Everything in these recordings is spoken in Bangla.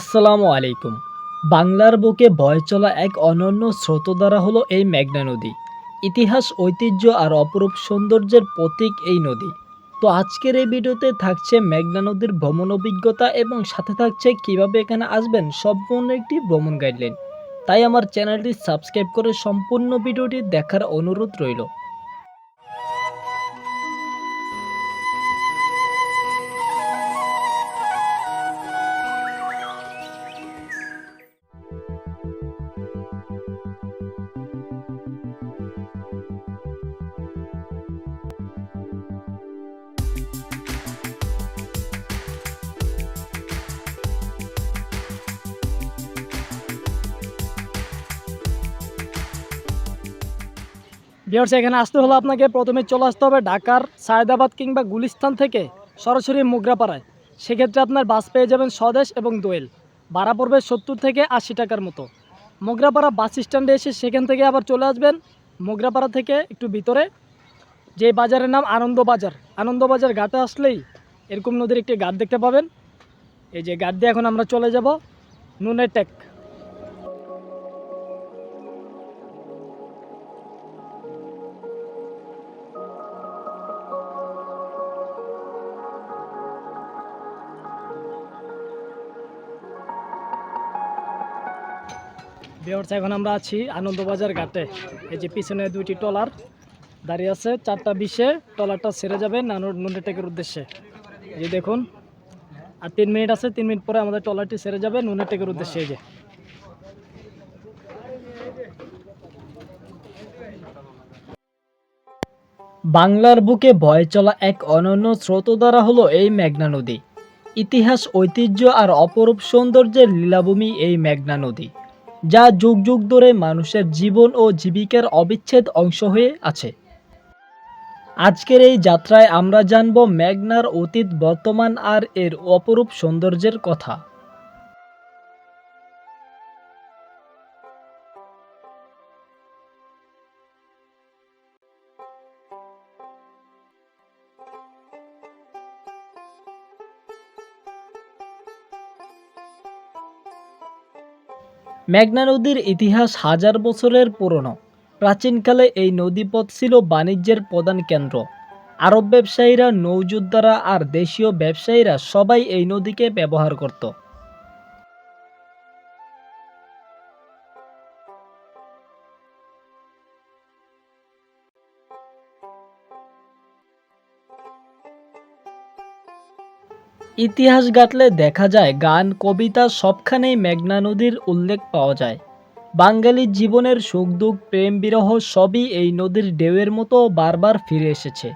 আসসালামু আলাইকুম। বাংলার বুকে বয়ে চলা এক অনন্য স্রোতধারা হলো এই মেঘনা নদী। ইতিহাস, ঐতিহ্য আর অপরূপ সৌন্দর্যের প্রতীক এই নদী। তো আজকের এই ভিডিওতে থাকছে মেঘনা নদীর ভ্রমণ অভিজ্ঞতা এবং সাথে থাকছে কীভাবে এখানে আসবেন সম্পূর্ণ একটি ভ্রমণ গাইডলাইন তাই আমার চ্যানেলটি সাবস্ক্রাইব করে সম্পূর্ণ ভিডিওটি দেখার অনুরোধ রইল। বিহার্স এখানে আসতে হলে আপনাকে প্রথমে চলে আসতে হবে ঢাকার সায়দাবাদ কিংবা গুলিস্তান থেকে সরাসরি মোগরাপাড়ায়। সেক্ষেত্রে আপনার বাস পেয়ে যাবেন স্বদেশ এবং দোয়েল। ভাড়া পড়বে সত্তর থেকে আশি টাকার মতো। মোগরাপাড়া বাস স্ট্যান্ডে এসে সেখান থেকে আবার চলে আসবেন মোগরাপাড়া থেকে একটু ভিতরে। যে বাজারের নাম আনন্দ বাজার। আনন্দ বাজার ঘাটে আসলেই এরকম নদীর একটি ঘাট দেখতে পাবেন। এই যে ঘাট দিয়ে এখন আমরা চলে যাব নুনের বিহার্স এখন আমরা আছি আনন্দবাজার ঘাটে। এই যে পিছনে দুইটি টলার দাঁড়িয়ে আছে, চারটা বিশে টলারটা ছেড়ে যাবে নানুর নুনেটেকের উদ্দেশ্যে। এই যে দেখুন, আর তিন মিনিট আছে, তিন মিনিট পরে আমাদের টলারটি ছেড়ে যাবে নুনেটেকের উদ্দেশ্যে, এই যে। বাংলার বুকে বয়ে চলা এক অনন্য স্রোতধারা হলো এই মেঘনা নদী। ইতিহাস, ঐতিহ্য আর অপরূপ সৌন্দর্যের লীলাভূমি এই মেঘনা নদী। যা যুগ যুগ ধরে মানুষের জীবন ও জীবিকার অবিচ্ছেদ অংশ হয়ে আছে। আজকের এই যাত্রায় আমরা জানব মেঘনার অতীত, বর্তমান আর এর অপরূপ সৌন্দর্যের কথা। মেঘনা নদীর ইতিহাস হাজার বছরের পুরনো। প্রাচীনকালে এই নদীপথ ছিল বাণিজ্যের প্রধান কেন্দ্র। আরব ব্যবসায়ীরা নৌযোদ্ধারা আর দেশীয় ব্যবসায়ীরা সবাই এই নদীকে ব্যবহার করত। ইতিহাস ঘাটলে দেখা যায় গান, কবিতা সবখানেই মেঘনা নদীর উল্লেখ পাওয়া যায়। বাঙালির জীবনের সুখ দুঃখ প্রেম বিরহ সবই এই নদীর ঢেউয়ের মতো বারবার ফিরে এসেছে।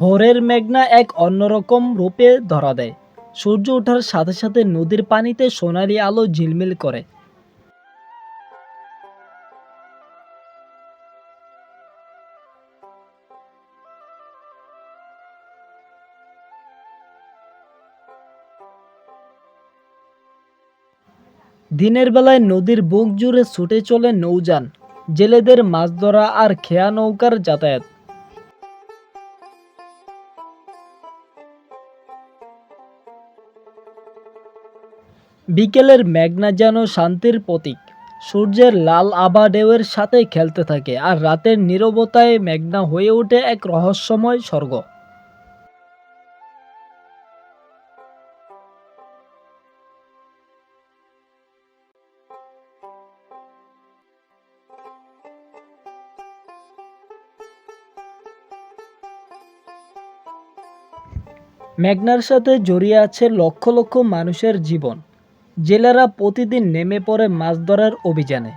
ভোরের মেঘনা এক অন্যরকম রূপে ধরা দেয়। সূর্য ওঠার সাথে সাথে নদীর পানিতে সোনালি আলো ঝিলমিল করে। দিনের বেলায় নদীর বুক জুড়ে ছুটে চলে নৌযান। জেলেদের মাছ ধরা আর খেয়া নৌকার যাতায়াত। বিকেলের মেঘনা যেন শান্তির প্রতীক। সূর্যের লাল আভা ঢেউয়ের সাথে খেলতে থাকে আর রাতের নীরবতায় মেঘনা হয়ে ওঠে এক রহস্যময় স্বর্গ। মেঘনার সাথে জড়িয়ে আছে লক্ষ লক্ষ মানুষের জীবন। জেলেরা প্রতিদিন নেমে পড়ে মাছ ধরার অভিযানে।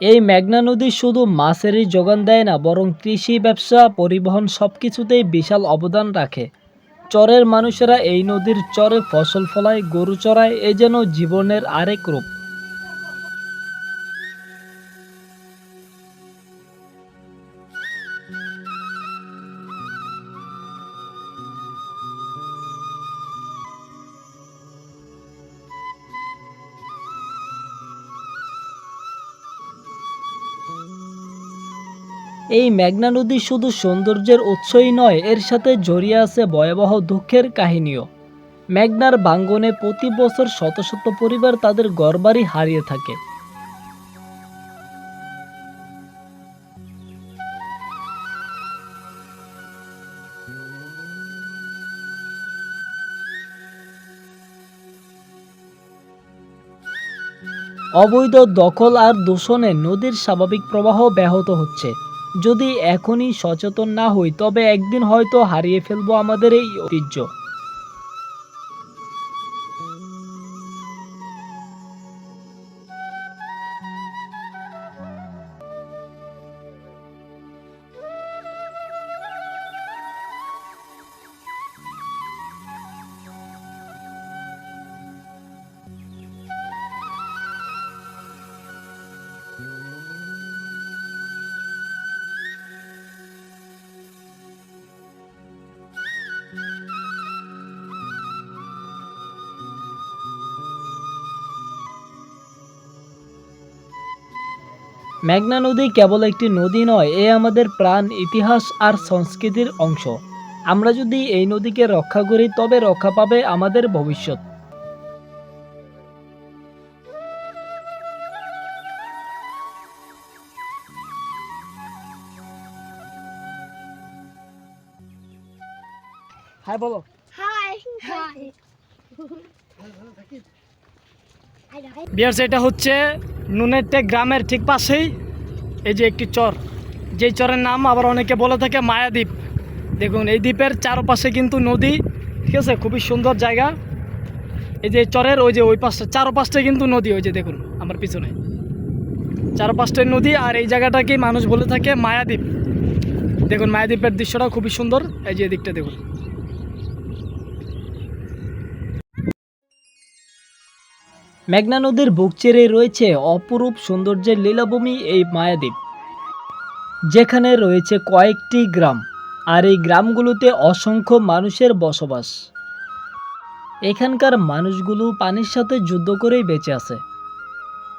এই মেঘনা নদী শুধু মাছেরই যোগান দেয় না, বরং কৃষি, ব্যবসা, পরিবহন সব কিছুতেই বিশাল অবদান রাখে। চরের মানুষেরা এই নদীর চরে ফসল ফলায়, গরু চড়ায় এ যেন জীবনের আরেক রূপ। এই মেঘনা নদী শুধু সৌন্দর্যের উৎসই নয়, এর সাথে জড়িয়ে আছে ভয়াবহ দুঃখের কাহিনীও। মেঘনার বাঙ্গনে প্রতি বছর শত শত পরিবার তাদের ঘরবাড়ি হারিয়ে থাকে। অবৈধ দখল আর দূষণে নদীর স্বাভাবিক প্রবাহ ব্যাহত হচ্ছে। যদি এখনই সচেতন না হই তবে একদিন হয়তো হারিয়ে ফেলব আমাদের এই ঐতিহ্য। মেঘনা নদী কেবল একটি নদী নয় এ আমাদের প্রাণ ইতিহাস আর সংস্কৃতির অংশ। আমরা যদি এই নদীকে রক্ষা করি তবে রক্ষা পাবে আমাদের ভবিষ্যৎ। হ্যাঁ বলো. বিয়ার্স এটা হচ্ছে নুনেরটে গ্রামের ঠিক পাশেই এই যে একটি চর। যেই চরের নাম আবার অনেকে বলে থাকে মায়াদ্বীপ। দেখুন, এই দ্বীপের চারপাশে কিন্তু নদী, ঠিক আছে? খুবই সুন্দর জায়গা। এই যে চরের ওই যে ওই পাশটা চারপাশটাই কিন্তু নদী, ওই যে দেখুন, আমার পিছনে। চারপাশটাই নদী আর এই জায়গাটাকে মানুষ বলে থাকে মায়াদ্বীপ। দেখুন, মায়াদ্বীপের দৃশ্যটা খুবই সুন্দর। এই যে দিকটা দেখুন। মেঘনা নদীর বুক চেরে রয়েছে অপরূপ সৌন্দর্যের লীলাভূমি এই মায়াদ্বীপ। যেখানে রয়েছে কয়েকটি গ্রাম, আর এই গ্রামগুলোতে অসংখ্য মানুষের বসবাস। এখানকার মানুষগুলো পানির সাথে যুদ্ধ করেই বেঁচে আছে।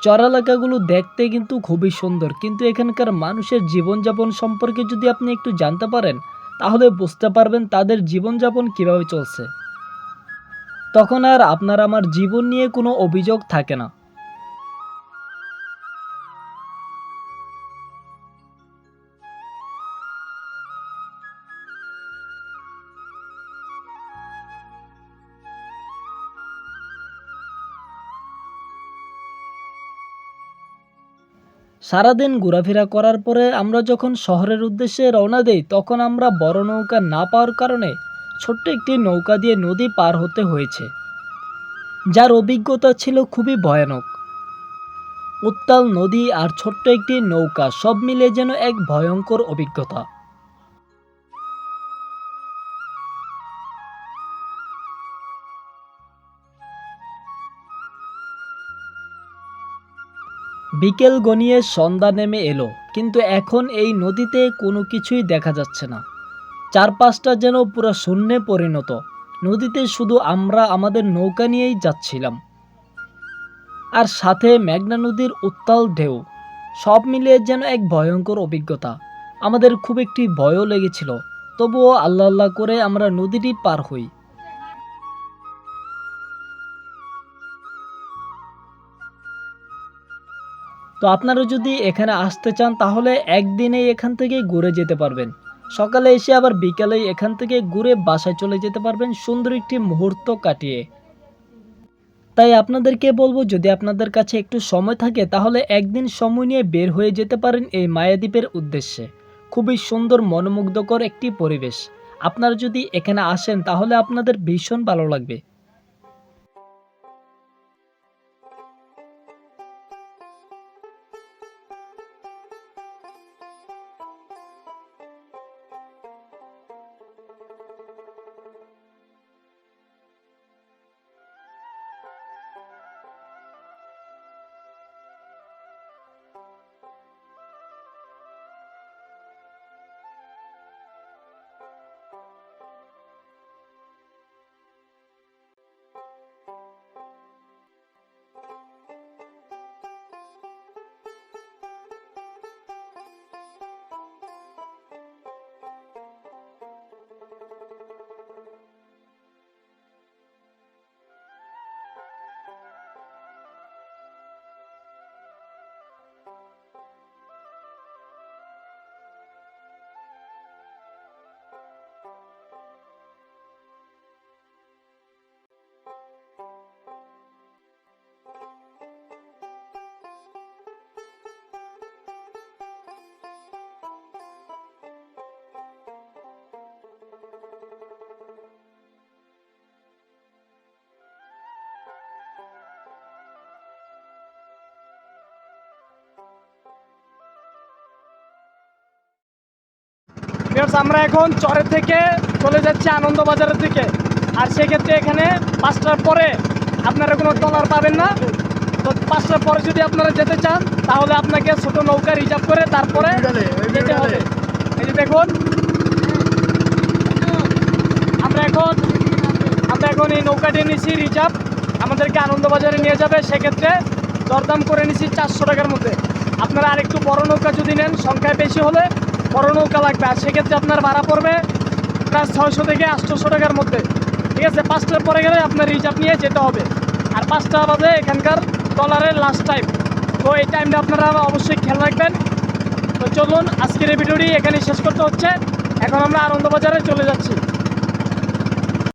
চর এলাকাগুলো দেখতে কিন্তু খুবই সুন্দর, কিন্তু এখানকার মানুষের জীবনযাপন সম্পর্কে যদি আপনি একটু জানতে পারেন, তাহলে বুঝতে পারবেন তাদের জীবনযাপন কীভাবে চলছে। তখন আর আপনার আমার জীবন নিয়ে কোনো অভিযোগ থাকে না। সারাদিন ঘোরাফেরা করার পরে আমরা যখন শহরের উদ্দেশ্যে রওনা দেই, তখন আমরা বড় নৌকা না পাওয়ার কারণে ছোট্ট একটি নৌকা দিয়ে নদী পার হতে হয়েছে, যার অভিজ্ঞতা ছিল খুবই ভয়ানক। উত্তাল নদী আর ছোট্ট একটি নৌকা সব মিলে যেন এক ভয়ঙ্কর অভিজ্ঞতা। বিকেল গনিয়ে সন্ধ্যা নেমে এলো, কিন্তু এখন এই নদীতে কোনো কিছুই দেখা যাচ্ছে না। চারপাশটা যেন পুরো শূন্যে পরিণত। নদীতে শুধু আমরা আমাদের নৌকা নিয়েই যাচ্ছিলাম। আর সাথে মেঘনা নদীর উত্তাল ঢেউ, সব মিলিয়ে যেন এক ভয়ঙ্কর অভিজ্ঞতা। আমাদের খুব একটি ভয়ও লেগেছিল, তবুও আল্লাহ আল্লাহ করে আমরা নদীটি পার হই। তো আপনারা যদি এখানে আসতে চান, তাহলে একদিনেই এখান থেকে ঘুরে যেতে পারবেন। সকালে এসে আবার বিকালে এখান থেকে ঘুরে বাসায় চলে যেতে পারবেন সুন্দর একটি মুহূর্ত কাটিয়ে। তাই আপনাদেরকে বলব, যদি আপনাদের কাছে একটু সময় থাকে, তাহলে একদিন সময় নিয়ে বের হয়ে যেতে পারেন এই মায়াদ্বীপের উদ্দেশ্যে। খুবই সুন্দর, মনোমুগ্ধকর একটি পরিবেশ। আপনারা যদি এখানে আসেন, তাহলে আপনাদের ভীষণ ভালো লাগবে। Viewers, আমরা এখন চরের থেকে চলে যাচ্ছি আনন্দবাজারের দিকে। আর সেক্ষেত্রে এখানে পাঁচটার পরে আপনারা কোনো ট্রলার পাবেন না। তো পাঁচটার পরে যদি আপনারা যেতে চান তাহলে আপনাকে ছোট নৌকা রিজার্ভ করে তারপরে যেতে হবে। এই যে দেখুন আমরা এখন আমরা এখন এই নৌকাটি নিয়েছি রিজার্ভ আমাদেরকে আনন্দবাজারে নিয়ে যাবে। সেক্ষেত্রে দরদাম করে নিয়েছি চারশো টাকার মধ্যে। আপনারা আরেকটু বড় নৌকা যদি নেন সংখ্যায় বেশি হলে বড় নৌকা লাগবে আর সেক্ষেত্রে আপনার ভাড়া পড়বে প্রায় ছয়শো থেকে আটশোশো টাকার মধ্যে। ঠিক আছে? পাঁচটার পরে গেলে আপনার রিজার্ভ নিয়ে যেতে হবে। আর পাঁচটা বাজে এখানকার ডলারের লাস্ট টাইম তো এই টাইমটা আপনারা অবশ্যই খেয়াল রাখবেন। তো চলুন, আজকের এই ভিডিওটি এখানে শেষ করতে হচ্ছে। এখন আমরা আনন্দবাজারে চলে যাচ্ছি।